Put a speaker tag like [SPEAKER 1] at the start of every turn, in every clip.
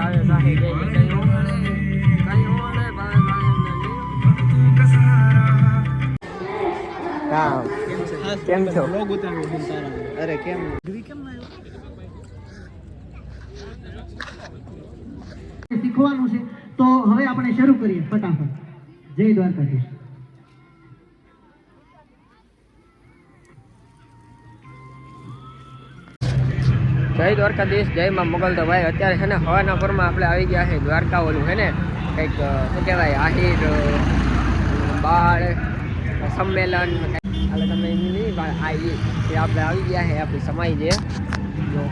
[SPEAKER 1] ભાવે સાહે ગઈ કઈ ઓળે કઈ ઓળે ભાવે હા કેમ છો? અરે કેમ?
[SPEAKER 2] શીખવાનું છે. તો હવે આપણે શરૂ કરીએ ફટાફટ. જય દ્વારકાધીશ.
[SPEAKER 1] જય દ્વારકાધીશ, જય માં મોગલ તો ભાઈ અત્યારે છે ને હવાના પરમાં આપણે આવી ગયા છે દ્વારકા ઓલું છે ને? કંઈક શું કહેવાય, આહિર બાળ, સંમેલન, હાલે તમે નહીં આ એ આપણે આવી ગયા છે, આપણી સમાઈ જે. જો.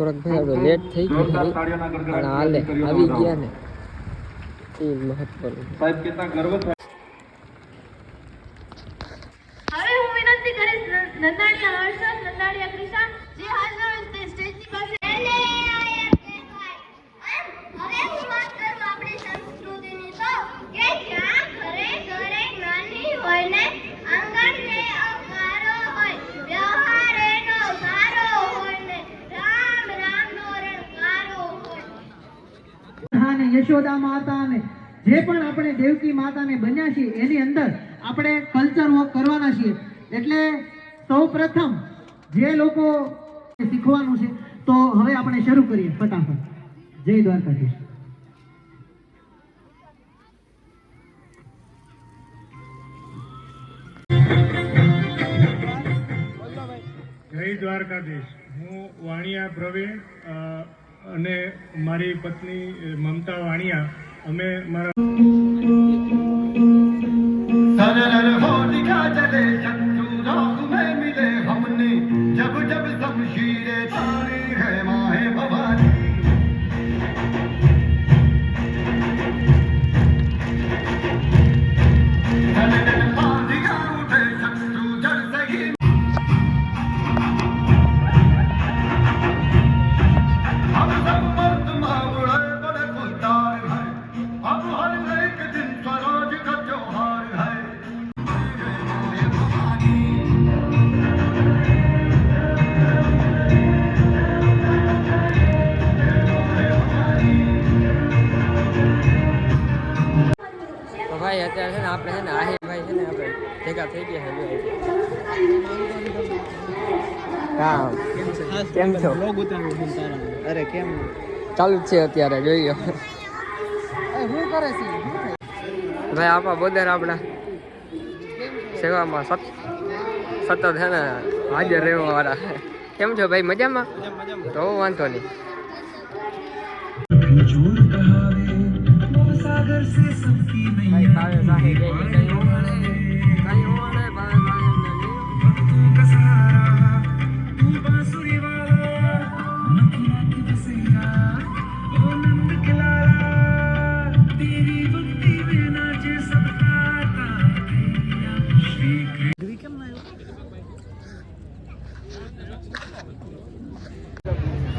[SPEAKER 1] ભાઈ આપણે લેટ થઈ ગયું પણ હાલે, આવી ગયા ને. એ મહત્વનું
[SPEAKER 3] સાહેબ કેટલા ગર્વ થાય.
[SPEAKER 4] હવે હું વિનંતી કરીશ નંદાણીયા હર્ષદ નંદાણીયા કૃષ્ણ જે હાજર હોય તે સ્ટેજની પાસે
[SPEAKER 5] હવે હું વાત કરું આપણી સંસ્કૃતિની તો કે જ્યાં ઘરે ઘરે નાની હોય ને આંગણ ને અકારો હોય વ્યવહાર એનો સારો હોય ને રામ રામ નો રણકારો હોય.
[SPEAKER 2] અને યશોદા માતા જે પણ આપણે દેવકી માતાને બન્યા છીએ, એની અંદર આપણે કલ્ચર વર્ક કરવાના છીએ. એટલે સૌ પ્રથમ જે લોકો શીખવાનું છે, તો હવે આપણે શરૂ કરીએ, ફટાફટ. જય દ્વારકાધીશ.
[SPEAKER 6] દ્વારકાધીશ. હું વાણિયા પ્રવીણ અને મારી પત્ની મમતા વાણિયા અમે મારા
[SPEAKER 7] જબ
[SPEAKER 1] જબ સમશીરે અત્યારે છે ને આપણે છે ને ભાઈ છે ને આપણે ભેગા થઈ ગયા છે હા. કેમ છો? અરે કેમ? ચાલુ છે અત્યારે જોઈએ.
[SPEAKER 2] શું કરે છે?
[SPEAKER 1] ભાઈ આપણા બોદર આપણા સેવામાં સત સતત છે ને હાજર રહેવા વાળા કેમ છો ભાઈ મજામાં. તો વાંધો નહીં. ભાઈ ભાવે સાહે ગઈ કઈ ઓળે કઈ ઓળે ભાવે ભાવે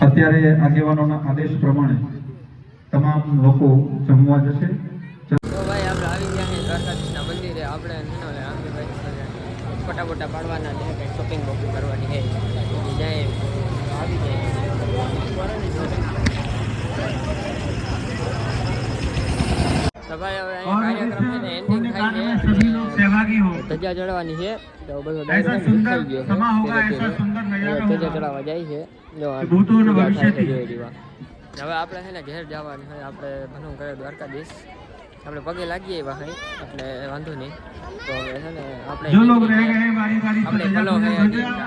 [SPEAKER 3] અત્યારે આગેવાનોના આદેશ પ્રમાણે તમામ લોકો જમવા જશે
[SPEAKER 1] તો ભાઈ આપણે આવી ગયા છે દ્વારકાધીશના મંદિરે તમામ લોકો જમવા
[SPEAKER 6] જશે. મંદિરે.
[SPEAKER 1] ધજા ચડવાની છે. ધજા ચડાવવા જાય છે. આ
[SPEAKER 6] ભૂતોનું
[SPEAKER 1] પૂજા થાય છે
[SPEAKER 6] ભવિષ્યથી.
[SPEAKER 1] જોઈ રીવા. હવે આપણે છે ને ઘેર જવાનું હોય આપણે ભણું કરે દ્વારકાધીશ આપણે પગે લાગીએ એવા હોય એટલે વાંધો નહીં તો હવે છે ને આપણે
[SPEAKER 6] जो लोग रह गए बारी बारी से
[SPEAKER 1] આપણે
[SPEAKER 6] ध्वजा
[SPEAKER 1] ભલો
[SPEAKER 6] पूजन
[SPEAKER 1] है
[SPEAKER 6] ध्वजा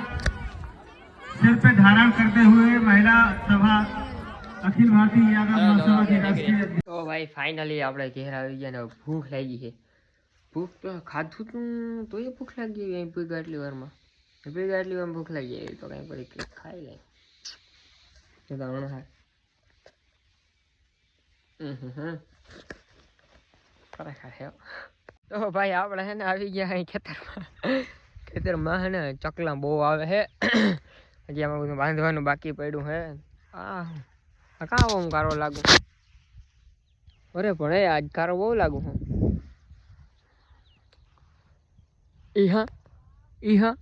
[SPEAKER 6] सिर पे धारण करते हुए महिला सभा अखिल भारतीय यादव
[SPEAKER 1] चलो,
[SPEAKER 6] महासभा की
[SPEAKER 1] આપણે
[SPEAKER 6] राष्ट्रीय
[SPEAKER 1] નીકળીએ. તો ભાઈ ફાઇનલી આપણે ઘેર આવી ગયા ને હવે ભૂખ લાગી છે ભૂખ તો ખાધું તું તો એ ભૂખ લાગી ગઈ અહીં પીગા એટલી વારમાં પીગા એટલી વારમાં ભૂખ લાગી એવી તો કાંઈ પડી કંઈક ખાઈ લે તો તો હમણાં હા હમ હમ હમ. ખરેખર હે તો ભાઈ આપણે હે ને આવી ગયા અહીં ખેતરમાં ખેતરમાં હે ને ચકલા બહુ આવે છે હજી આમાં બધું બાંધવાનું બાકી પડ્યું હે આ કાં હું કારો લાગુ અરે પણ એ આજ કારો બહુ લાગુ હું ઈ હા ઈ હા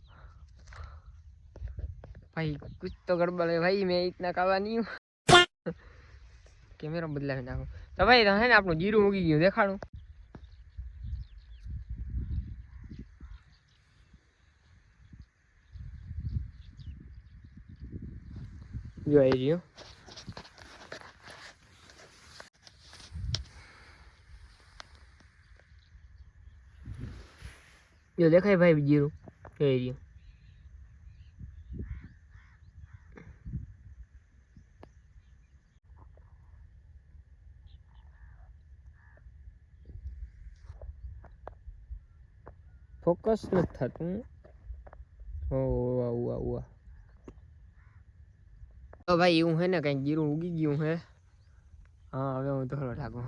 [SPEAKER 1] ભાઈ કુછ તો ગડબડ ભાઈ મેં ઇતના કાવા નહીં કેમેરો બદલાવી નાખો. તો ભાઈ હે ને આપણું જીરું ઉગી ગયું. દેખાડું. જો આવી રહ્યું જો દેખાય ભાઈ જીરું. જોઈ રહ્યું ફોકસ નથી થતું. તો ભાઈ એવું હે ને, કંઈક જીરું ઉગી ગયું હે. હા, હવે હું થોડો ઠાકું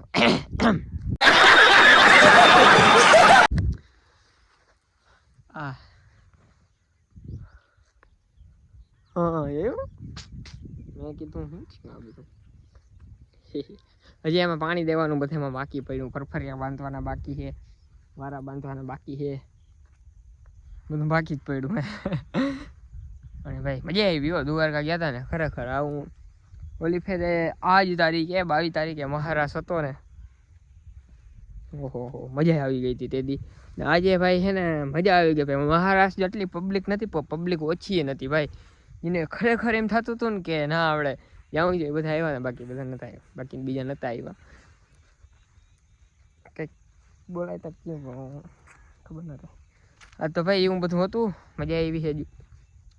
[SPEAKER 1] આ. હા એવું? મેં કીધું શું છે બધું હજી એમાં પાણી દેવાનું બધામાં બાકી પડ્યું. ફરફરિયા બાંધવાના બાકી છે વારા બાંધવાના બાકી છે બધું બાકી જ પડ્યું મેં અને ભાઈ, મજા આવી હો, દ્વારકા ગયા હતા ને, ખરેખર આવું. ઓલી ફેરે આજ તારીખે, બાવીસ તારીખે મહારાજ હતો ને. ઓહો, હો, મજા આવી ગઈ હતી તે દી. ને આજે ભાઈ છે ને, મજા આવી ગઈ ભાઈ. મહારાષ્ટ્ર જેટલી પબ્લિક નથી પબ્લિક ઓછી નથી ભાઈ. એને ખરેખર એમ થતું હતું ને કે ના, આવડે. જાઉં જોઈએ બધા આવ્યા ને, બાકી બધા નતા આવ્યા. બાકી બીજા નતા આવ્યા. કંઈક બોલાય તો કેમ ખબર નથી આ તો ભાઈ એવું બધું હતું મજા આવી છે હજુ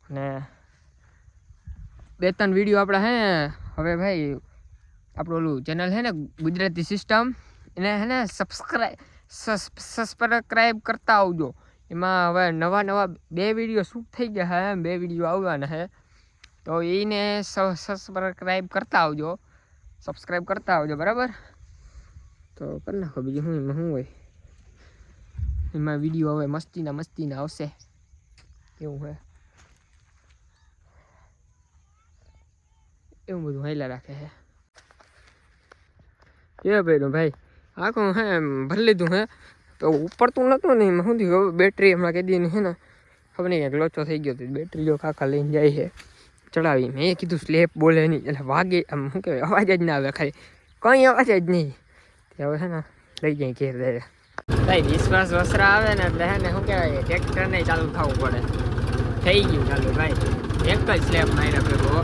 [SPEAKER 1] ને બે ત્રણ વીડિયો આપણા હે હવે ભાઈ આપણું ઓલું ચેનલ છે ને ગુજરાતી સિસ્ટમ એને હે ને સબસ્ક્રાઈબ સબસ્ક્રાઈબ કરતા આવજો એમાં હવે નવા નવા બે વીડિયો શૂટ થઈ ગયા હે બે વીડિયો આવવાના હે તો એને સબસ્ક્રાઈબ કરતા આવજો સબસ્ક્રાઈબ કરતા આવજો બરાબર તો કરી નાખો બીજું શું એમાં શું હોય એમાં વીડિયો હવે મસ્તીના મસ્તીના આવશે એવું હે એવું બધું હાઈલા રાખે છે એ ભાઈ ભાઈ આખું હે ભરી લીધું હે તો ઉપડતું નહોતું ને એમાં શું થયું બેટરી હમણાં કહી દીધી છે ને ખબર નહીં ક્યાંક લોચો થઈ ગયો તો બેટરી જો કાકા લઈને જાય છે ચડાવી મેં કીધું સ્લેપ બોલે નહીં એટલે વાગે આમ શું કહેવાય અવાજ જ ના આવે ખાલી કંઈ અવાજ જ નહીં તે હવે છે ને લઈ જાય ઘેર દે ભાઈ, વિશ્વાસ વસરા આવે ને એટલે હે ને, શું કહેવાય ટ્રેક્ટર નહીં ચાલુ થવું પડે. થઈ ગયું ચાલુ, ભાઈ. એક જ સ્લેપ માર્યા ભેગો